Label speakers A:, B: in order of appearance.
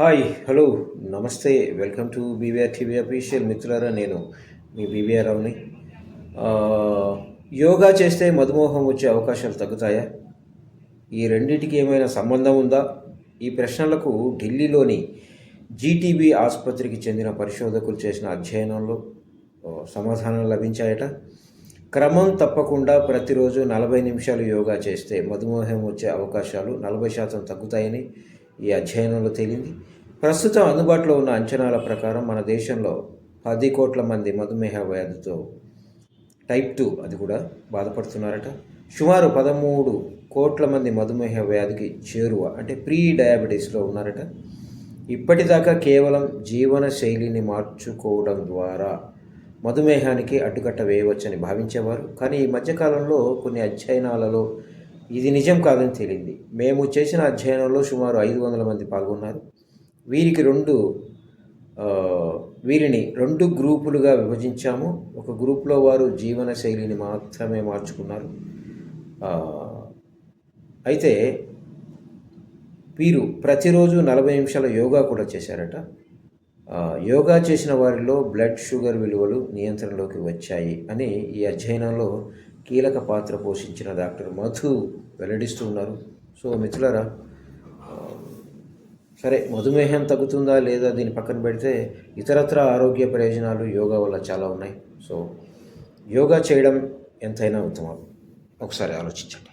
A: Hi hello నమస్తే welcome to BVR TV official మిత్రులారా నేను మీ బీవీఆర్ రావుని యోగా చేస్తే మధుమేహం వచ్చే అవకాశాలు తగ్గుతాయా? ఈ రెండింటికి ఏమైనా సంబంధం ఉందా? ఈ ప్రశ్నలకు ఢిల్లీలోని జీటీబీ ఆసుపత్రికి చెందిన పరిశోధకులు చేసిన అధ్యయనంలో సమాధానం సమాధానాలు లభించాయట. క్రమం తప్పకుండా ప్రతిరోజు నలభై నిమిషాలు యోగా చేస్తే మధుమేహం వచ్చే అవకాశాలు నలభై శాతం తగ్గుతాయని ఈ అధ్యయనంలో తేలింది. ప్రస్తుతం అందుబాటులో ఉన్న అంచనాల ప్రకారం మన దేశంలో పది కోట్ల మంది మధుమేహ వ్యాధితో టైప్ టూ అది కూడా బాధపడుతున్నారట. సుమారు పదమూడు కోట్ల మంది మధుమేహ వ్యాధికి చేరువ అంటే ప్రీ డయాబెటీస్లో ఉన్నారట. ఇప్పటిదాకా కేవలం జీవన శైలిని మార్చుకోవడం ద్వారా మధుమేహానికి అడ్డుకట్ట వేయవచ్చని భావించేవారు. కానీ ఈ మధ్యకాలంలో కొన్ని అధ్యయనాలలో ఇది నిజం కాదని తేలింది. మేము చేసిన అధ్యయనంలో సుమారు ఐదు వందల మంది పాల్గొన్నారు. వీరికి రెండు వీరిని రెండు గ్రూపులుగా విభజించాము. ఒక గ్రూప్లో వారు జీవన శైలిని మాత్రమే మార్చుకున్నారు. అయితే వీరు ప్రతిరోజు నలభై నిమిషాల యోగా కూడా చేశారట. యోగా చేసిన వారిలో బ్లడ్ షుగర్ విలువలు నియంత్రణలోకి వచ్చాయి అని ఈ అధ్యయనంలో కీలక పాత్ర పోషించిన డాక్టర్ మధు వెల్లడిస్తూ ఉన్నారు సో మిత్రులరా సరే మధుమేహం తగ్గుతుందా లేదా దీని పక్కన పెడితే ఇతరత్ర ఆరోగ్య ప్రయోజనాలు యోగా వల్ల చాలా ఉన్నాయి. సో యోగా చేయడం ఎంతైనా ఉత్తమం. ఒకసారి ఆలోచించండి.